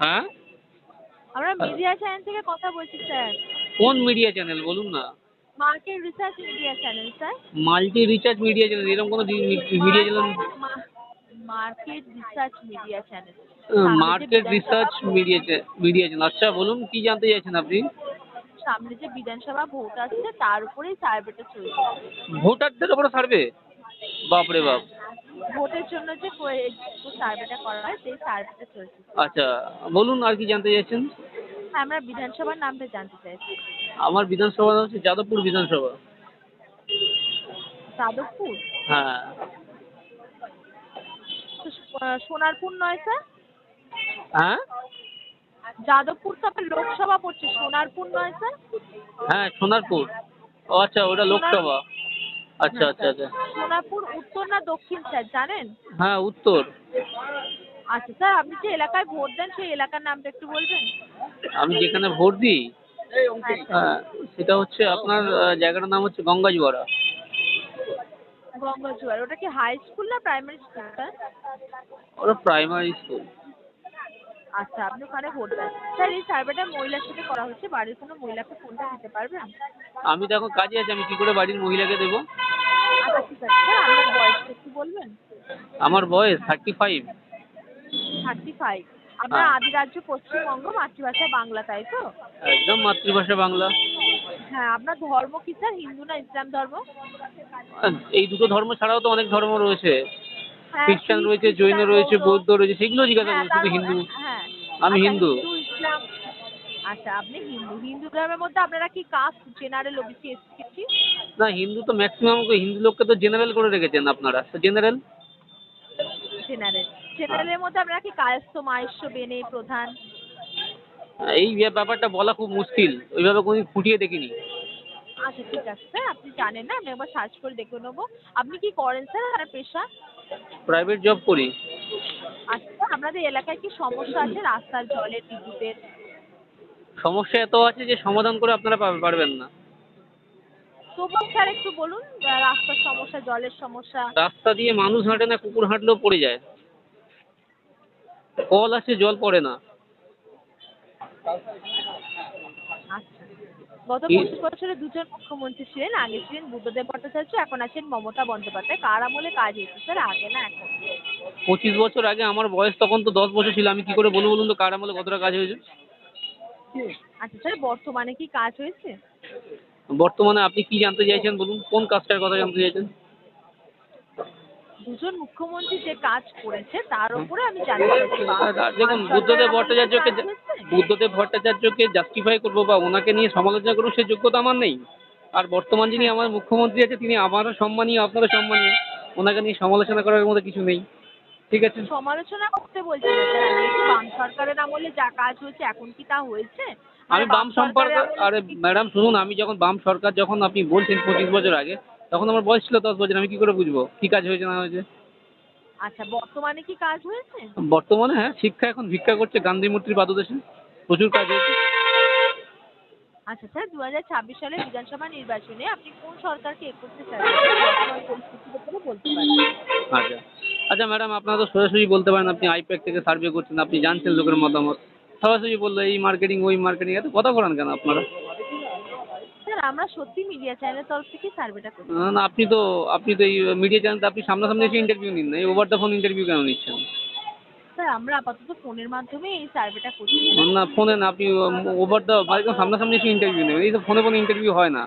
হ্যাঁ? আমরা media channel থেকে কথা বলছি স্যার। কোন মিডিয়া চ্যানেল বলুন না। Market research media channel sir. Multi recharge media channel এরকম কোনো media channel market research media channel market research media media channel আচ্ছা বলুন কি জানতে চাইছেন আপনি? সামনে যে বিধানসভা ভোট আসছে তার উপরেই সার্ভেটা চলছে। ভোটারদের উপরে সার্ভে বাপরে বাপ। ভোটের জন্য যে সার্ভেটা করা হয় সেই সার্ভেটা চলছে। আচ্ছা বলুন আর কি জানতে চাইছেন? হ্যাঁ আমরা বিধানসভার নামটা জানতে চাইছি। আমার বিধানসভা হচ্ছে যাদবপুর বিধানসভা। যাদবপুর? হ্যাঁ। সোনারপুর নয় স্যার? হ্যাঁ? যাদবপুর তো আপনার লোকসভা পড়ছে সোনারপুর নয় স্যার? হ্যাঁ সোনারপুর। ও আচ্ছা ওটা লোকসভা। আচ্ছা আচ্ছা আচ্ছা। সোনারপুর উত্তর না দক্ষিণ স্যার জানেন? হ্যাঁ উত্তর। আচ্ছা স্যার আপনি যে এলাকায় ভোট দেন সেই এলাকার নামটা একটু বলবেন? আমি যেখানে ভোট দিই হ্যাঁ সেটা হচ্ছে আপনার জায়গাটার নাম হচ্ছে গঙ্গাজুয়ারা। গঙ্গাজুয়ার। ওটা কি হাই স্কুল না প্রাইমারি স্কুল স্যার? ওটা প্রাইমারি স্কুল আচ্ছা আপনি ওখানে ভোট দেন। স্যার এই সার্ভেটা মহিলার সাথে করা হচ্ছে বাড়ির কোনো মহিলাকে ফোনটা দিতে পারবেন? আমি তো এখন কাজে আছি আমি কি করে বাড়ির মহিলাকে দেবো? ঠিক আছে আপনার বয়সটা একটু বলবেন আমার বয়স থার্টি ফাইভ থার্টি ফাইভ আপনার। আদি রাজ্য পশ্চিমবঙ্গ মাতৃভাষা বাংলা তাই তো? একদম মাতৃভাষা বাংলা। হ্যাঁ আপনার ধর্ম কি স্যার? হিন্দু না ইসলাম ধর্ম? এই দুটো ধর্ম ছাড়াও তো অনেক ধর্ম রয়েছে। হ্যাঁ, খ্রিস্টান রয়েছে জৈন রয়েছে বৌদ্ধ। রয়েছে সেগুলো জিজ্ঞাসা করুন শুধু হিন্দু। হ্যাঁ। আমি আচ্ছা, হিন্দু। ইসলাম আচ্ছা আপনি হিন্দু। হিন্দু ধর্মের মধ্যে আপনারা কি কাস্ট জেনারেল ওবিসি এসসি না হিন্দু তো ম্যাক্সিমাম হিন্দু লোককে তো জেনারেল করে রেখেছেন আপনারা। তো জেনারেল জেনারেল জেনারেলের মধ্যে আপনারা কি কায়স্থ মাহেশ্ব বেনে প্রধান? এই ব্যাপ- ব্যাপারটা বলা খুব মুশকিল। ওইভাবে কোনোদিন ফুটিয়ে দেখিনি। আচ্ছা ঠিক আছে। স্যার আপনি জানেন না আমি একবার সার্চ করে দেখে নেব। আপনি কি করেন স্যার আপনার পেশা? প্রাইভেট জব করি। আচ্ছা আপনাদের এলাকায় কি সমস্যা আছে? রাস্তার জলের বিদ্যুতের সমস্যা এত আছে যে সমাধান করে আপনারা পার- পারবেন না। তবুও স্যার একটু বলুন রাস্তার সমস্যা জলের সমস্যা। রাস্তা দিয়ে মানুষ হাঁটে না কুকুর হাঁটলেও পড়ে যায়। কল আছে জল পড়ে না। আচ্ছা। গত পঁচিশ বছরে দুজন মুখ্যমন্ত্রী ছিলেন আগে ছিলেন বুদ্ধদেব ভট্টাচার্য এখন আছেন মমতা বন্দ্যোপাধ্যায়। কার আমলে কাজ হয়েছে স্যার? আগে না এখন? পঁচিশ বছর আগে আমার বয়স তখন তো দশ বছর ছিল আমি কি করে বলব বলুন তো কার আমলে কতটা কাজ হয়েছে? আচ্ছা স্যার বর্তমানে কি কাজ হয়েছে? বর্তমানে আপনি কি জানতে চাইছেন বলুন? কোন কাজটার কথা জানতে চাইছেন? দুজন মুখ্যমন্ত্রী যে কাজ করেছে তার উপরে আমি জানতে দেখুন বুদ্ধদেব ভট্টাচার্যকে বুদ্ধদেব ভট্টাচার্যকে জাস্টিফাই করব বা ওনাকে নিয়ে সমালোচনা করব সে যোগ্যতা আমার নেই। আর বর্তমান যিনি আমার মুখ্যমন্ত্রী আছে তিনি আমারও সম্মানীয় আপনারও সম্মানীয় ওনাকে নিয়ে সমালোচনা করার মতো কিছু নেই। ঠিক আছে। সমালোচনা করতে বলছি না স্যার আমি বাম সরকারের আমলে যা কাজ হয়েছে এখন কি তা হয়েছে? আমি বাম সম্পর্ক আরে ম্যাডাম শুনুন আমি যখন বাম সরকার যখন আপনি বলছেন পঁচিশ বছর আগে তখন আমার বয়স ছিল দশ বছর আমি কি করে বুঝব কি কাজ হয়েছে না হয়েছে? আচ্ছা বর্তমানে কি কাজ হয়েছে? বর্তমানে হ্যাঁ শিক্ষা এখন ভিক্ষা করছে গান্ধী মূর্তির পাদদেশে প্রচুর কাজ হয়েছে। আচ্ছা স্যার দু হাজার ছাব্বিশ সালে বিধানসভা নির্বাচনে আপনি কোন সরকারকে এ করতে চান? পারেন আচ্ছা। আচ্ছা ম্যাডাম আপনারা তো সোজাসুজি বলতে পারেন আপনি আইপ্যাক থেকে সার্ভে করছেন আপনি জানছেন লোকের মতামত। সরাসরি বলল এই মার্কেটিং ওই মার্কেটিং এত কথা বলেন কেন আপনারা? স্যার আমরা সত্যি মিডিয়া চ্যানেলের তরফ থেকে সার্ভেটা করছি। না, না আপনি তো আপনি তো এই মিডিয়া চ্যানেল আপনি সামনাসামনি এসে ইন্টারভিউ নিন না এই ওভার দ্য ফোন ইন্টারভিউ কেন নিচ্ছেন? স্যার আমরা আপাতত ফোনের মাধ্যমে এই সার্ভেটা করছি। না ফোনে না আপনি ওভার দ্য সামনাসামনি এসে ইন্টারভিউ নেবেন এই তো ফোনে ফোনে ইন্টারভিউ হয় না।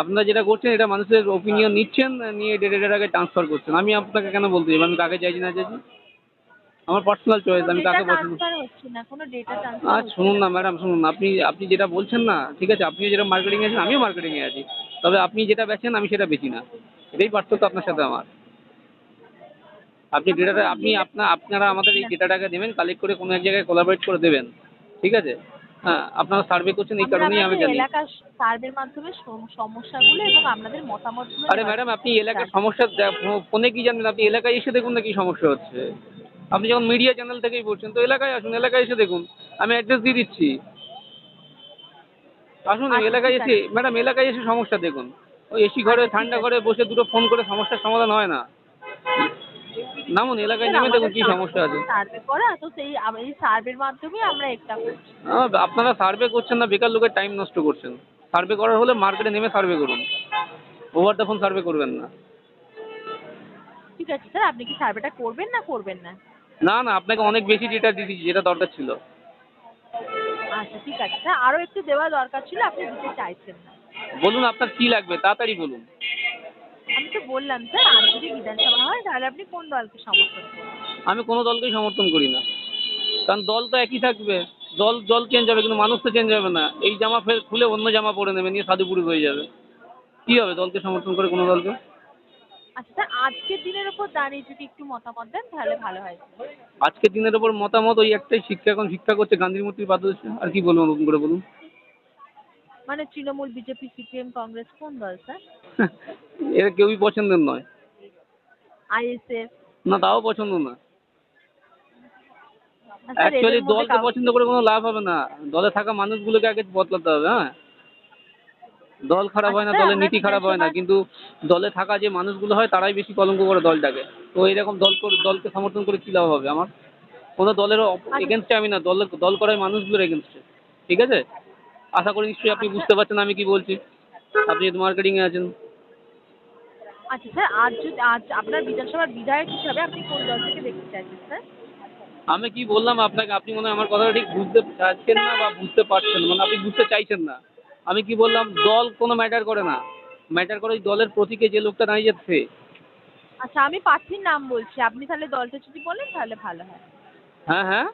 আপনারা যেটা করছেন এটা মানুষের ওপিনিয়ন নিচ্ছেন নিয়ে ডেটে ডেটে আগে ট্রান্সফার করছেন। আমি আপনাকে কেন বলতে যাব আমি কাকে চাইছি না চাইছি? আমার পার্সোনাল চয়েস আমি কাকে পছন্দ ট্রান্সফার হচ্ছে না কোনো ডেটা আর শুনুন না ম্যাডাম শুনুন আপনি আপনি যেটা বলছেন না ঠিক আছে আপনিও যেটা মার্কেটিংয়ে আছেন আমিও মার্কেটিংয়ে আছি। তবে আপনি যেটা বেচেন আমি সেটা বেচি না। এটাই পার্থক্য আপনার সাথে আমার। আপনি ডেটাটা আপনি আপনার আপনারা আমাদের এই ডেটাটাকে দেবেন কালেক্ট করে কোনো এক জায়গায় কোলাবরেট করে দেবেন। ঠিক আছে? হ্যাঁ আপনারা সার্ভে করছেন এই কারণেই আমি জানি। এলাকার সার্ভের মাধ্যমে সম- সমস্যাগুলো এবং আপনাদের মতামতগুলো আরে ম্যাডাম আপনি এলাকার সমস্যা ফোনে কি জানবেন আপনি? এলাকায় এসে দেখুন না কি সমস্যা হচ্ছে। আপনি যখন মিডিয়া চ্যানেল থেকেই বলছেন তো এলাকায় আসুন এলাকায় এসে দেখুন। আমি অ্যাড্রেস দিয়ে দিচ্ছি। আসুন আচ্ছা, এলাকায় এসে ম্যাডাম এলাকায় এসে সমস্যা দেখুন। ওই এসি ঘরে আচ্ছা, ঠান্ডা ঘরে বসে দুটো ফোন করে সমস্যার সমাধান হয় না। নামুন এলাকায় নেমে দেখুন কি সমস্যা আছে। সার্ভে করা তো সেই এই সার্ভের মাধ্যমে আমরা একটা করছি। আপনারা সার্ভে করছেন না বেকার লোকের টাইম নষ্ট করছেন। সার্ভে করার হলে মার্কেটে নেমে সার্ভে করুন। ওভার দ্য ফোন সার্ভে করবেন না। ঠিক আছে স্যার আপনি কি সার্ভেটা করবেন না করবেন না? না না আপনাকে অনেক বেশি ডেটা দিয়ে দিচ্ছি যেটা দরকার ছিল। আচ্ছা ঠিক আছে স্যার আরও একটু দেওয়া দরকার ছিল আপনি দিতে চাইছেন না। বলুন আপনার কি লাগবে তাড়াতাড়ি বলুন। আমি তো বললাম স্যার আর যদি বিধানসভা হয় তাহলে আপনি কোন দলকে সমর্থন করবেন? আমি কোনো দলকেই সমর্থন করি না। কারণ দল তো একই থাকবে। দল দল চেঞ্জ হবে কিন্তু মানুষ তো চেঞ্জ হবে না। এই জামা ফের খুলে অন্য জামা পরে নেবে নিয়ে সাধু পুরুষ হয়ে যাবে। কি হবে দলকে সমর্থন করে কোনো দলকে? আচ্ছা স্যার আজকের দিনের উপর দাঁড়িয়ে যদি একটু মতামত দেন তাহলে ভালো হয়। আজকের দিনের ওপর মতামত ওই একটাই শিক্ষা এখন শিক্ষা করছে গান্ধীর মূর্তির পাদদেশে। আর কি বলব নতুন করে বলুন? মানে তৃণমূল বিজেপি সিপিএম কংগ্রেস কোন দল স্যার? এরা কেউই পছন্দের নয়। আইএসএফ। না তাও পছন্দ না। অ্যাকচুয়ালি দলকে পছন্দ করে কোনো লাভ হবে না। দলে থাকা মানুষগুলোকে আগে বদলাতে হবে হ্যাঁ? দল খারাপ হয় না আচ্ছা, দলের নীতি খারাপ হয় না কিন্তু দলে থাকা যে মানুষগুলো হয় তারাই বেশি কলঙ্ক করে দলটাকে। তো এরকম দল দলকে সমর্থন করে কী লাভ হবে আমার? কোনো দলের আচ্ছা। এগেনস্টে আমি না দল দল করাই মানুষগুলোর এগেনস্টে ঠিক আছে? আশা করি নিশ্চয়ই আপনি। বুঝতে পারছেন আমি কি বলছি। আপনি যেহেতু মার্কেটিংয়ে আছেন। আচ্ছা স্যার আজ যদি আজ আপনার বিধানসভার বিধায়ক হিসাবে আপনি কোন দল থেকে দেখতে চাইছেন স্যার? আমি কি বললাম আপনাকে? আপনি মনে হয় আমার কথাটা ঠিক বুঝতে চাচ্ছেন না বা বুঝতে পারছেন মানে আপনি বুঝতে চাইছেন না। আমি কি বললাম দল কোনো ম্যাটার করে না। ম্যাটার করে ওই দলের প্রতীকে যে লোকটা দাঁড়িয়ে যাচ্ছে। আচ্ছা আমি প্রার্থীর নাম বলছি। আপনি তাহলে দলটা যদি বলেন তাহলে ভালো হয়। হ্যাঁ হ্যাঁ।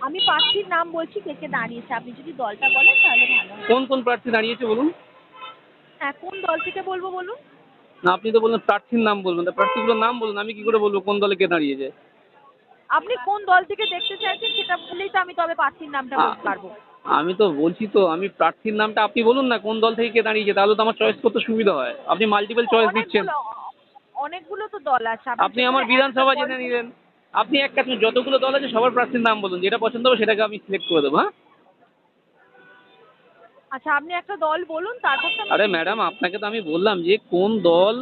আমি প্রার্থীর নাম বলছি কে কে দাঁড়িয়েছে? আপনি যদি দলটা বলেন তাহলে ভালো হয়। কোন কোন প্রার্থী দাঁড়িয়েছে বলুন? হ্যাঁ কোন দল থেকে বলব বলুন? না আপনি তো বললেন প্রার্থীর নাম বলবেন। তা প্রার্থীগুলোর নাম বলুন আমি কি করে বলব কোন দলে কে দাঁড়িয়েছে? আপনি কোন দল থেকে দেখতে চাইছেন সেটা বললেই তো আমি তবে প্রার্থীর নামটা বলতে পারব। আমি তো বলছি তো আমি প্রার্থীর নামটা আপনি বলুন না কোন দল থেকে কে দাঁড়িয়েছে তাহলে তো আমার চয়েস করতে সুবিধা হয়। আপনি মাল্টিপল চয়েস দিচ্ছেন। অনেকগুলো- অনেকগুলো তো দল আছে। আপনি আমার বিধানসভা জেনে নিলেন। আপনি এক কাজ যতগুলো দল আছে সবার প্রার্থীর নাম বলুন যেটা পছন্দ হবে সেটাকে আমি সিলেক্ট করে দেবো হ্যাঁ? আচ্ছা আপনি একটা দল বলুন তারপর আরে ম্যাডাম আপনাকে তো আমি বললাম যে কোন দল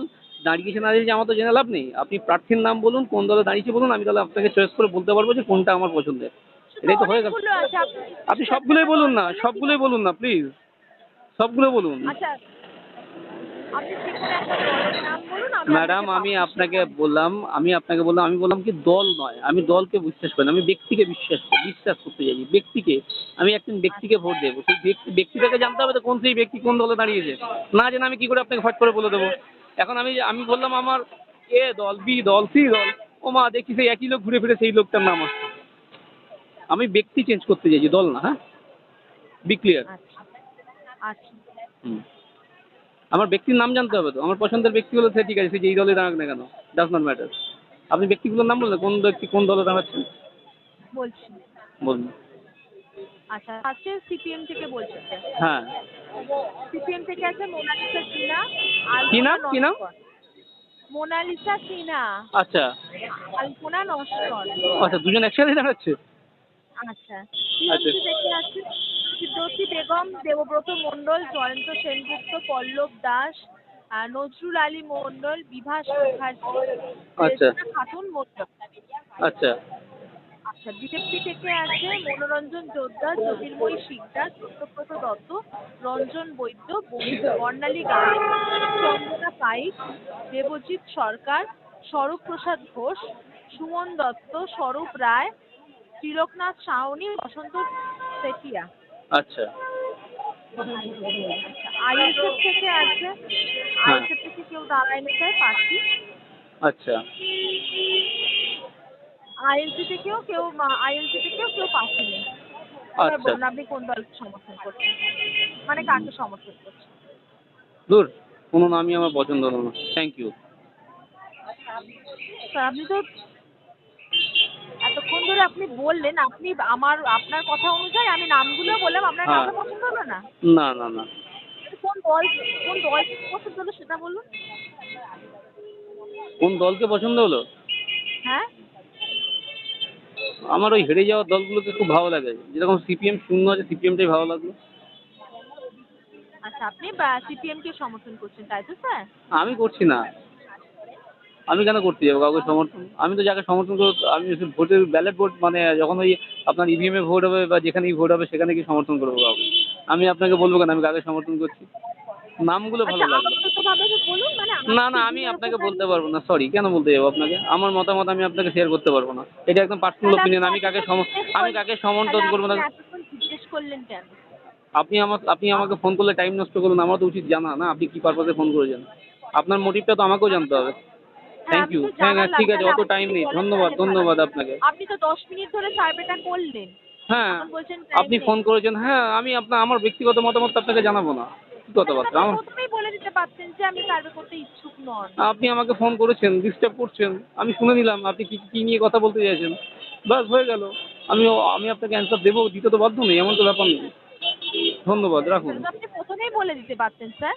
দাঁড়িয়েছে না দাঁড়িয়েছে আমার তো জেনে লাভ নেই। আপনি প্রার্থীর নাম বলুন কোন দলে দাঁড়িয়েছে বলুন আমি তাহলে আপনাকে চয়েস করে বলতে পারব যে কোনটা আমার পছন্দের। এটাই তো হয়ে গেল। আপনি আপনি সবগুলোই বলুন না সবগুলোই বলুন না প্লিজ সবগুলো বলুন। আচ্ছা আপনি যে কোনো একটা দলের নাম বলুন আমি ম্যাডাম আমি আপনাকে বললাম আমি আপনাকে বললাম আমি বললাম কি দল নয় আমি দলকে বিশ্বাস করি না আমি ব্যক্তিকে বিশ্বাস করি বিশ্বাস করতে চাইছি ব্যক্তিকে আমি একজন ব্যক্তিকে ভোট দেবো সেই ব্যক্তি ব্যক্তিটাকে জানতে হবে তো কোন সেই ব্যক্তি কোন দলে দাঁড়িয়েছে না জেনে আমি কি করে আপনাকে ফট করে বলে দেবো। এখন আমি আমি বললাম আমার এ দল বি দল সি দল ও মা দেখি সেই একই লোক ঘুরে ফিরে সেই লোকটার নাম আসছে আমি ব্যক্তি চেঞ্জ করতে চাইছি দল না হ্যাঁ? বি ক্লিয়ার আচ্ছা। আচ্ছা। হুম। আমার ব্যক্তির নাম জানতে হবে তো। আমার পছন্দের ব্যক্তি হলো সে ঠিক আছে সে যেই দলে দাঁড়াক না কেন ডাজ নট ম্যাটার আপনি ব্যক্তিগুলোর নাম বললেন কোন ব্যক্তি কোন দলে দাঁড়াচ্ছেন? বলছি। বলুন। আচ্ছা সিপিএম থেকে বলছি হ্যাঁ। সিপিএম থেকে আছে মোনালিসা সিনহা কি নাম? কি নাম? মোনালিসা সিনহা। আচ্ছা। আলপনা নস্কর আচ্ছা দুজন একসাথে দাঁড়াচ্ছে? আচ্ছা। থেকে বেগম দেবব্রত মণ্ডল জয়ন্ত সেনগুপ্ত পল্লব দাস নজরুল আলী মণ্ডল বিভাস মুখার্জি। আচ্ছা। খাতুন মণ্ডল। আচ্ছা। আচ্ছা বিজেপি থেকে আছে মনোরঞ্জন যোদ্ধা জ্যোতির্ময়ী শিকদার সত্যব্রত দত্ত রঞ্জন বৈদ্য বর্ণালী চন্দনা পাইক দেবজিৎ সরকার স্বরূপ প্রসাদ ঘোষ সুমন দত্ত স্বরূপ রায় তিলকনাথ সাহনি বসন্ত সেটিয়া। আচ্ছা। আইএসএফ থেকে আছে। হ্যাঁ। আইএসএফ থেকে কেউ দাঁড়ায়নি স্যার পার্টি আচ্ছা। আইএলসি থেকেও কেউ আইএলসি থেকেও কেউ পার্টি নেই। আচ্ছা। বলুন আপনি কোন দলকে সমর্থন করছেন? মানে কাকে সমর্থন করছেন? দূর কোনো নামই আমার পছন্দ হলো না। থ্যাংক ইউ স্যার আপনি তো এতক্ষণ ধরে আপনি বললেন আপনি আমার আপনার কথা অনুযায়ী আমি নামগুলো বললাম আপনার হ্যাঁ। কাছে পছন্দ হলো না? না না না। কোন দল কোন দল পছন্দ হলো সেটা বলুন। কোন দলকে পছন্দ হলো? হ্যাঁ? আমার ওই হেরে যাওয়া দলগুলোকে খুব ভালো লাগে। যেরকম সিপিএম শূন্য আছে সিপিএমটাই ভালো লাগল। আচ্ছা আপনি সিপিএম কে সমর্থন করছেন তাই তো স্যার? আমি করছি না। আমি কেন করতে যাব? কাউকে সমর্থন? আমি তো যাকে সমর্থন করব আমি ভোটের ব্যালট ভোট মানে যখন ওই আপনার ইভিএমে ভোট হবে বা যেখানেই ভোট হবে সেখানে কি সমর্থন করব কাউকে? আমি আপনাকে বলব কেন? আমি কাকে সমর্থন করছি? নামগুলো আচ্ছা ভালো তো বলুন মানে না না আমি আপনাকে বলতে পারব না। সরি কেন বলতে যাব আপনাকে? আমার মতামত আমি আপনাকে শেয়ার করতে পারব না। এটা একদম পার্সোনাল ওপিনিয়ন আমি কাকে আমি কাকে সমর্থন করব না? আপনি আমার আপনি আমাকে ফোন করলে টাইম নষ্ট করুন আমার তো উচিত জানা না? আপনি কি পারপাসে ফোন করেছেন? আপনার মোটিভটা তো আমাকেও জানতে হবে। থ্যাংক ইউ হ্যাঁ হ্যাঁ ঠিক আছে অত আপনি টাইম নেই। ধন্যবাদ ধন্যবাদ আপনাকে। আপনি তো দশ মিনিট ধরে সার্ভেটা করলেন। হ্যাঁ আপনি ফোন করেছেন। হ্যাঁ আমি আপনার আমার ব্যক্তিগত মতামত আপনাকে জানাব না। কথাবার্তা বলে দিতে পারতেন যে আমি সার্ভে করতে ইচ্ছুক নন। আপনি আমাকে ফোন করেছেন ডিস্টার্ব করছেন। আমি শুনে নিলাম আপনি কি কি নিয়ে কথা বলতে চাইছেন। বাস হয়ে গেল। আমি আমি আপনাকে অ্যান্সার দেবো দিতে তো বাধ্য নেই এমন তো ব্যাপার নেই ধন্যবাদ রাখুন। আপনি প্রথমেই বলে দিতে পারতেন স্যার।